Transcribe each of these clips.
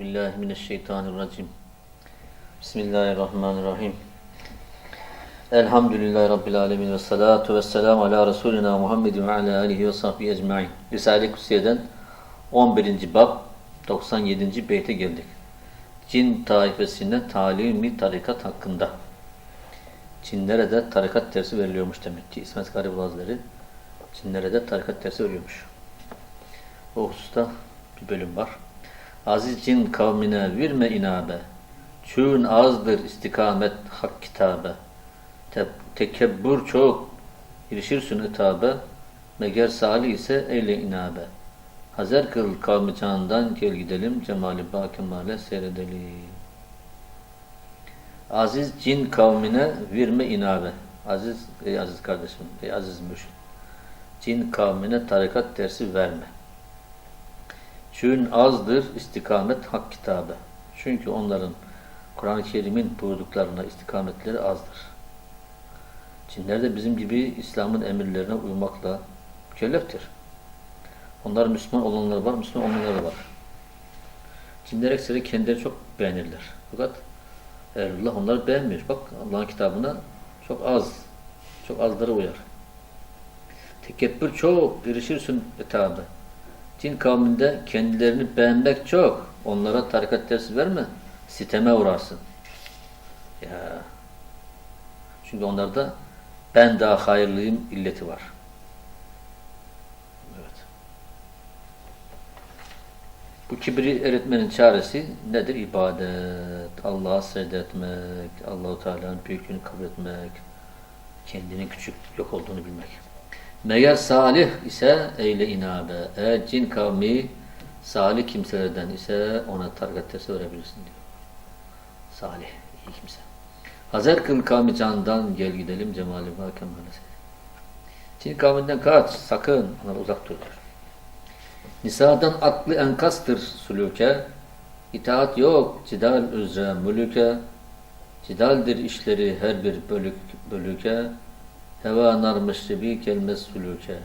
billahi mineşşeytanirracim. Bismillahirrahmanirrahim. Elhamdülillahi Rabbil alemin ve salatu ve selamu ala Resulina Muhammedin ve ala alihi ve sahbihi ecma'in. Risale-i Kutsiye'den 11. bab 97. beyte geldik. Cin taifesine talimi tarikat hakkında. Cinlere de tarikat dersi veriliyormuş demek ki. İsmet Garibul Hazretleri Cinlere de tarikat dersi veriyormuş. O hususta bir bölüm var. Aziz cin kavmine virme inabe. Çün azdır istikamet hak kitabe. Te tekebbür çok, girişirsin itabe. Meğer salih ise eyle inabe. Hazer kıl kavmi canından gel gidelim, cemali ba kemale seyredelim. Aziz cin kavmine virme inabe. Aziz, ey aziz kardeşim, ey aziz mürşid. Cin kavmine tarikat dersi verme. Çün azdır istikamet hak kitabı. Çünkü onların Kur'an-ı Kerim'in buyurduklarına istikametleri azdır. Cinler de bizim gibi İslam'ın emirlerine uymakla mükelleftir. Onlar Müslüman olanlar var, Müslüman olmayanlar var. Cinler ekseri kendileri çok beğenirler. Fakat Ehlullah onları beğenmiyor. Bak Allah'ın kitabına çok az, çok azları uyar. Tekebbür çok, girişirsin etabı. Cin kavminde kendilerini beğenmek çok. Onlara tarikat dersi verme. Siteme uğrarsın. Ya. Çünkü onlarda ben daha hayırlıyım illeti var. Evet. Bu kibri eritmenin çaresi nedir? İbadet. Allah'a secde etmek, Allahu Teala'nın büyüklüğünü kabul etmek, kendinin küçük yok olduğunu bilmek. Meğer salih ise eyle inabe. Eğer cin kavmi salih kimselerden ise ona tarikat dersi verebilirsin diyor. Salih, iyi kimse. Hazır kıl kavmi candan gel gidelim cemali bakem Cin kavminden kaç, sakın, ona uzak dur diyor. Nisadan aklı enkastır sülüke, itaat yok, cidal üzere mülüke, cidaldir işleri her bir bölük bölüke, Heva nar meşrebi kelmez sülüke.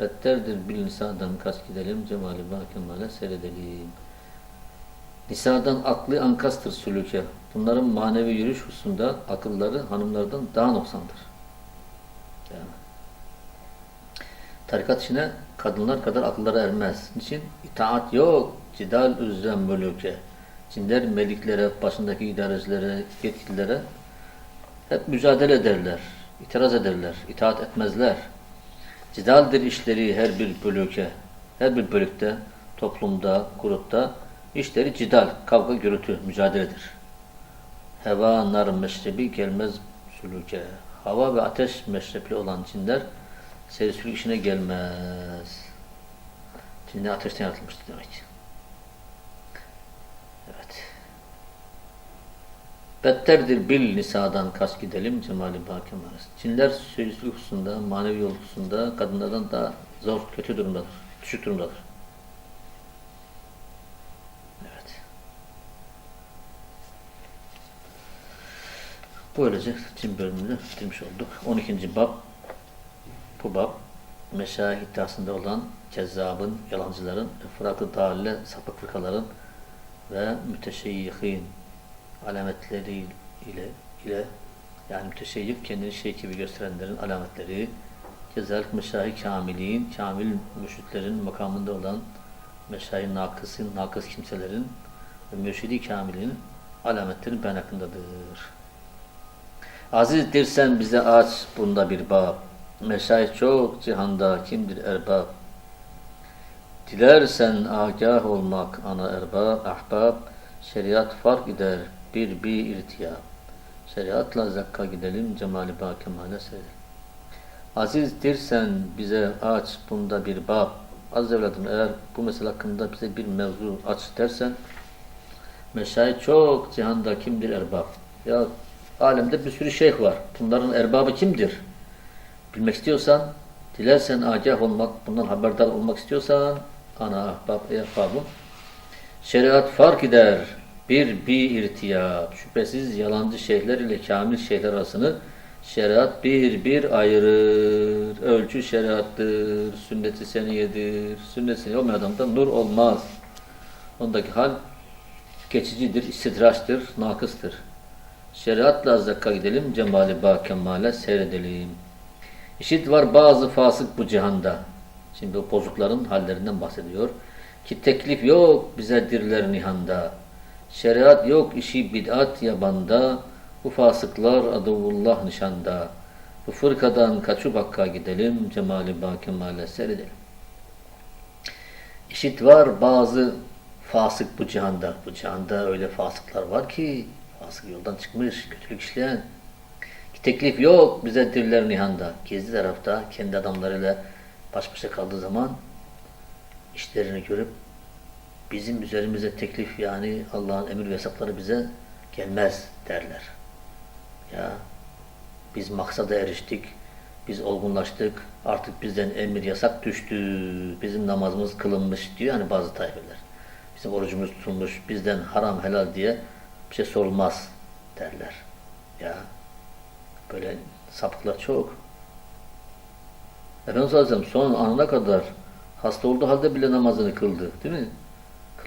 Betterdir bil nisadan kas gidelim, cemali bakemale seyredelim. Nisadan aklı ankastır sülüke. Bunların manevi yürüyüş hususunda akılları hanımlardan daha noksandır. Yani. Tarikat içine kadınlar kadar akılları ermez. Niçin? İtaat yok. Cidal üzren mülüke. Cinler meliklere, başındaki idarecilere, yetkililere hep mücadele ederler. İtiraz ederler, itaat etmezler. Cidaldir işleri her bir bölüke, her bir bölükte, toplumda, grupta işleri cidal, kavga, gürültü, mücadeledir. Heva, nar, meşrebi gelmez sülüke. Hava ve ateş meşrepli olan cinler seyir işine gelmez. Cinler ateşten yaratılmıştır demek. Evet. Betterdir bil nisadan kas gidelim cemali bakem arası. Cinler sözlük hususunda, manevi yol hususunda kadınlardan daha zor, kötü durumdadır. Düşük durumdadır. Evet. Böylece cin bölümünü bitirmiş olduk. 12. bab bu bab meşayih iddiasında olan kezzabın, yalancıların, fıratı dalle, sapık fırkaların ve müteşeyyihin alametleri ile ile yani müteşeyyif kendini şey gibi gösterenlerin alametleri kezalik meşahi kamilin, kamil mürşitlerin makamında olan meşahi nakısın, nakıs kimselerin ve mürşidi kamilin alametlerin ben hakkındadır. Azizdir sen bize aç bunda bir bab. Meşayih çok cihanda kimdir erbab? Dilersen agah olmak ana erbab, ahbab, şeriat fark eder bir bir irtiyab. Şeriatla zakka gidelim, cemali ba kemale seyredelim. Azizdir bize aç bunda bir bab. Az evladım eğer bu mesele hakkında bize bir mevzu aç dersen meşayih çok cihanda kimdir erbab? Ya alemde bir sürü şeyh var. Bunların erbabı kimdir? Bilmek istiyorsan, dilersen agah olmak, bundan haberdar olmak istiyorsan ana ahbab, ey ahbabım şeriat fark eder bir bir irtiyap. Şüphesiz yalancı şeyhler ile kamil şeyhler arasını şeriat bir bir ayırır. Ölçü şeriattır, sünneti seniyedir. Sünneti olmayan adamda nur olmaz. Ondaki hal geçicidir, istidraçtır, nakıstır. Şeriatla zakka gidelim, cemali ba kemale seyredelim. İşit var bazı fasık bu cihanda. Şimdi o bozukların hallerinden bahsediyor. Ki teklif yok bize dirler nihanda. Şeriat yok işi bid'at yabanda. Bu fasıklar aduvullah nişanda. Bu fırkadan kaçıp hakka gidelim. Cemali ba kemale seyredelim. İşit var bazı fasık bu cihanda. Bu cihanda öyle fasıklar var ki fasık yoldan çıkmış, kötülük işleyen. Ki teklif yok bize dirler nihanda. Gizli tarafta kendi adamlarıyla baş başa kaldığı zaman işlerini görüp bizim üzerimize teklif yani Allah'ın emir ve yasakları bize gelmez derler. Ya biz maksada eriştik, biz olgunlaştık, artık bizden emir yasak düştü, bizim namazımız kılınmış diyor hani bazı tayfeler. Bizim orucumuz tutulmuş, bizden haram helal diye bir şey sorulmaz derler. Ya böyle sapıklar çok. Efendimiz Aleyhisselam son anına kadar hasta olduğu halde bile namazını kıldı. Değil mi?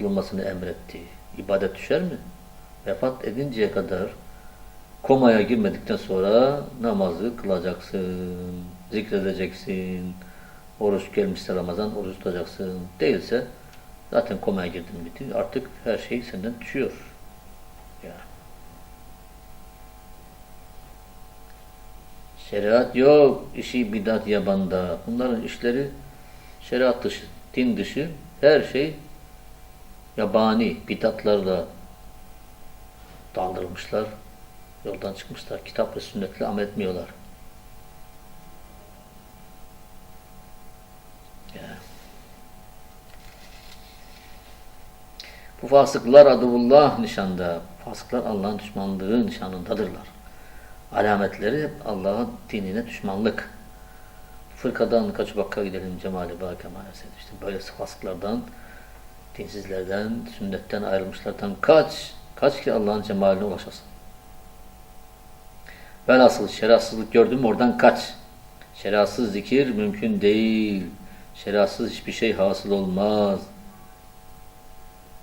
Kılınmasını emretti. İbadet düşer mi? Vefat edinceye kadar komaya girmedikten sonra namazı kılacaksın, zikredeceksin, oruç gelmişse Ramazan oruç tutacaksın. Değilse zaten komaya girdin bitti. Artık her şey senden düşüyor. Şeriat yok, işi bidat yabanda. Bunların işleri şeriat dışı, din dışı, her şey yabani bidatlarla daldırmışlar. Yoldan çıkmışlar. Kitap ve sünnetle amel etmiyorlar. Ya. Bu fasıklar aduvullah nişanda. Fasıklar Allah'ın düşmanlığı nişanındadırlar. Alametleri Allah'ın dinine düşmanlık. Fırkadan kaçıp hakka gidelim cemali ba kemale işte böyle fasıklardan, dinsizlerden, sünnetten ayrılmışlardan kaç, kaç ki Allah'ın cemaline ulaşasın. Velhasıl şeriatsızlık gördün mü oradan kaç. Şeriatsız zikir mümkün değil. Şeriatsız hiçbir şey hasıl olmaz.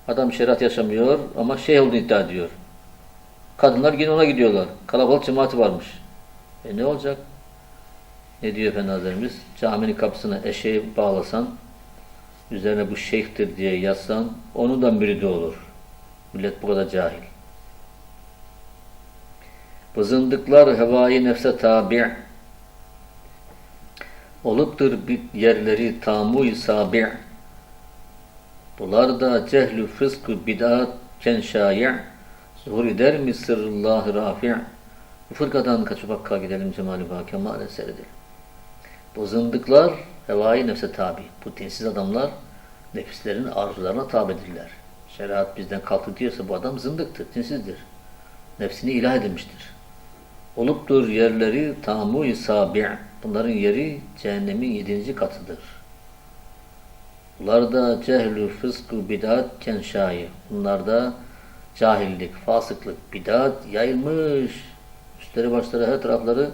Adam şeriat yaşamıyor ama şey olduğunu iddia ediyor. Kadınlar yine ona gidiyorlar. Kalabalık cemaati varmış. E ne olacak? Ne diyor Efendi Hazretlerimiz? Caminin kapısına eşeği bağlasan, üzerine bu şeyhtir diye yazsan, onun da müridi olur. Millet bu kadar cahil. Bu zındıklar hevai nefse tabi' oluptur bir yerleri tamu sabi' Bunlar da cehlü fıskı bid'at ken şayi' zuhur eder mi sırrullah rafi' Bu fırkadan kaçıp hakka gidelim cemali ba kemale seyredelim. Bu zındıklar hevai nefse tabi. Bu dinsiz adamlar nefislerin arzularına tabidirler. Şeriat bizden kalktı diyorsa bu adam zındıktır, dinsizdir. Nefsini ilah edilmiştir. Oluptur yerleri tamu sabi' Bunların yeri cehennemin yedinci katıdır. Bunlarda cehlü fıskı bidat kenşayı. Bunlarda cahillik, fasıklık, bidat yayılmış. Üstleri başları her tarafları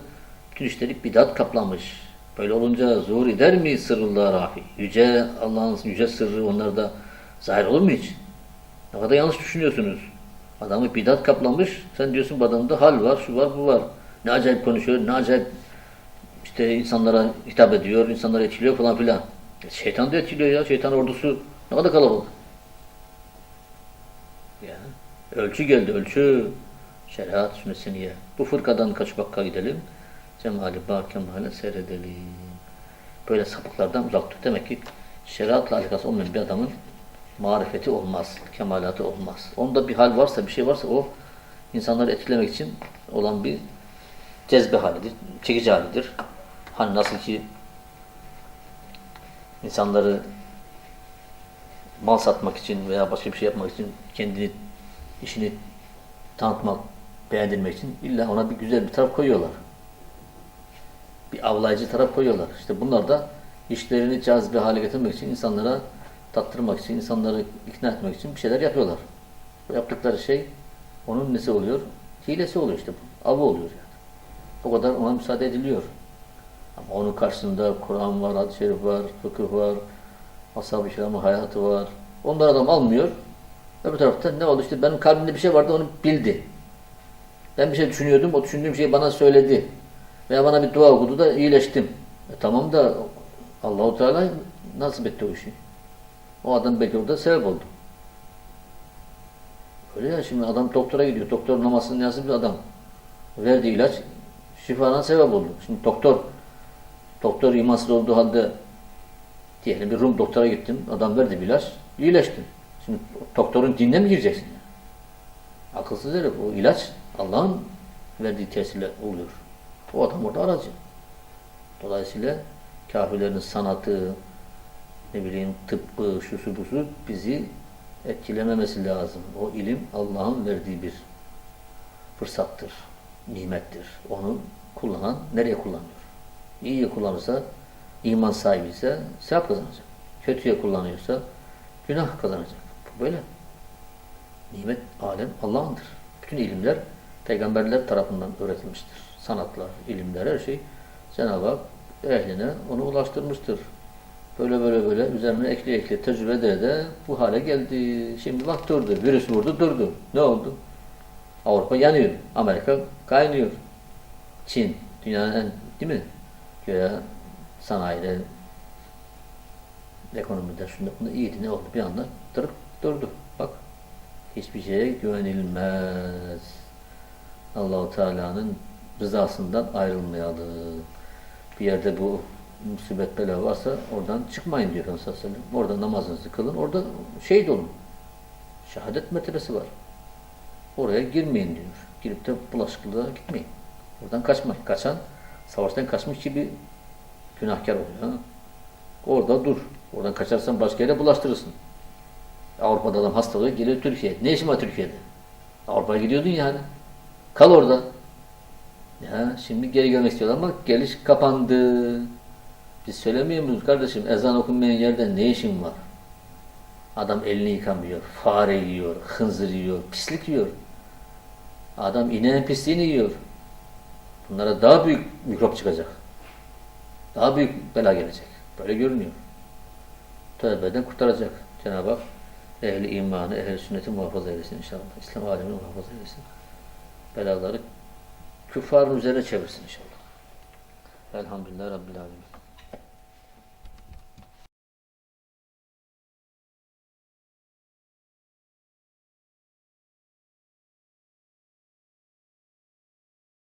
bütün işleri bidat kaplamış. Böyle olunca zuhur eder mi sırrullah rafi? Yüce Allah'ın yüce sırrı onlarda zahir olur mu hiç? Ne kadar yanlış düşünüyorsunuz. Adamı bidat kaplamış. Sen diyorsun bu adamda hal var, şu var, bu var. Ne acayip konuşuyor, ne acayip işte insanlara hitap ediyor, insanları etkiliyor falan filan. E, şeytan da etkiliyor ya. Şeytan ordusu ne kadar kalabalık. Ya. Ölçü geldi, ölçü. Şeriat sünnetini Bu fırkadan kaçıp hakka gidelim. Cemali ba kemale seyredelim. Böyle sapıklardan uzak dur. Demek ki şeriatla alakası olmayan bir adamın marifeti olmaz, kemalatı olmaz. Onda bir hal varsa, bir şey varsa o insanları etkilemek için olan bir cezbe halidir, çekici halidir. Hani nasıl ki insanları mal satmak için veya başka bir şey yapmak için kendini, işini tanıtmak, beğendirmek için illa ona bir güzel bir taraf koyuyorlar. Bir avlayıcı taraf koyuyorlar. İşte bunlar da işlerini cazibe hale getirmek için, insanlara tattırmak için, insanları ikna etmek için bir şeyler yapıyorlar. Bu yaptıkları şey onun nesi oluyor? Hilesi oluyor işte bu. Avı oluyor yani. O kadar ona müsaade ediliyor. Ama onun karşısında Kur'an var, hadis-i şerif var, fıkıh var, ashab-ı kiramın hayatı var. Onlar adam almıyor. Öbür tarafta ne oldu işte benim kalbimde bir şey vardı onu bildi. Ben bir şey düşünüyordum o düşündüğüm şeyi bana söyledi. Veya bana bir dua okudu da iyileştim. E tamam da Allahu Teala nasip etti o işi. O adam belki orada sebep oldu. Öyle ya şimdi adam doktora gidiyor. Doktor namazını yazıp bir adam. Verdiği ilaç şifana sebep oldu. Şimdi doktor doktor imansız olduğu halde diyelim bir Rum doktora gittin. Adam verdi bir ilaç. iyileştin. Şimdi doktorun dinine mi gireceksin? Akılsız herif. O ilaç Allah'ın verdiği tesirle oluyor. O adam orada aracı. Dolayısıyla kafirlerin sanatı, ne bileyim tıbbı, şusu busu bizi etkilememesi lazım. O ilim Allah'ın verdiği bir fırsattır, nimettir. Onu kullanan nereye kullanıyor? İyiye kullanırsa, iman sahibi ise sevap kazanacak. Kötüye kullanıyorsa günah kazanacak. Bu böyle. Nimet, alem Allah'ındır. Bütün ilimler peygamberler tarafından öğretilmiştir. Sanatlar, ilimler, her şey Cenab-ı Hak ehline onu ulaştırmıştır. Böyle böyle böyle üzerine ekli ekli tecrübe ede de bu hale geldi. Şimdi bak durdu. Virüs vurdu durdu. Ne oldu? Avrupa yanıyor. Amerika kaynıyor. Çin dünyanın en değil mi? Göya sanayide ekonomide şunda bunda iyiydi. Ne oldu? Bir anda durup durdu. Bak hiçbir şeye güvenilmez. Allahu Teala'nın rızasından ayrılmayalım. Bir yerde bu musibet bela varsa oradan çıkmayın diyor Efendimiz sallallahu aleyhi ve sellem. Orada namazınızı kılın. Orada şehit olun. Şehadet mertebesi var. Oraya girmeyin diyor. Girip de bulaşıklığa gitmeyin. Oradan kaçmayın. Kaçan savaştan kaçmış gibi günahkar oluyor. Orada dur. Oradan kaçarsan başka yere bulaştırırsın. Avrupa'da adam hasta oluyor, geliyor Türkiye'ye. Ne işin var Türkiye'de? Avrupa'ya gidiyordun yani. Kal orada. Ya şimdi geri gelmek istiyorlar ama geliş kapandı. Biz söylemiyor muyuz kardeşim? Ezan okunmayan yerde ne işin var? Adam elini yıkamıyor, fare yiyor, hınzır yiyor, pislik yiyor. Adam ineğin pisliğini yiyor. Bunlara daha büyük mikrop çıkacak. Daha büyük bela gelecek. Böyle görünüyor. Tövbeden kurtaracak. Cenab-ı Hak ehli imanı, ehli sünneti muhafaza eylesin inşallah. İslam alemini muhafaza eylesin. Belaları küffarın üzerine çevirsin inşallah. Elhamdülillah Rabbil Alemin.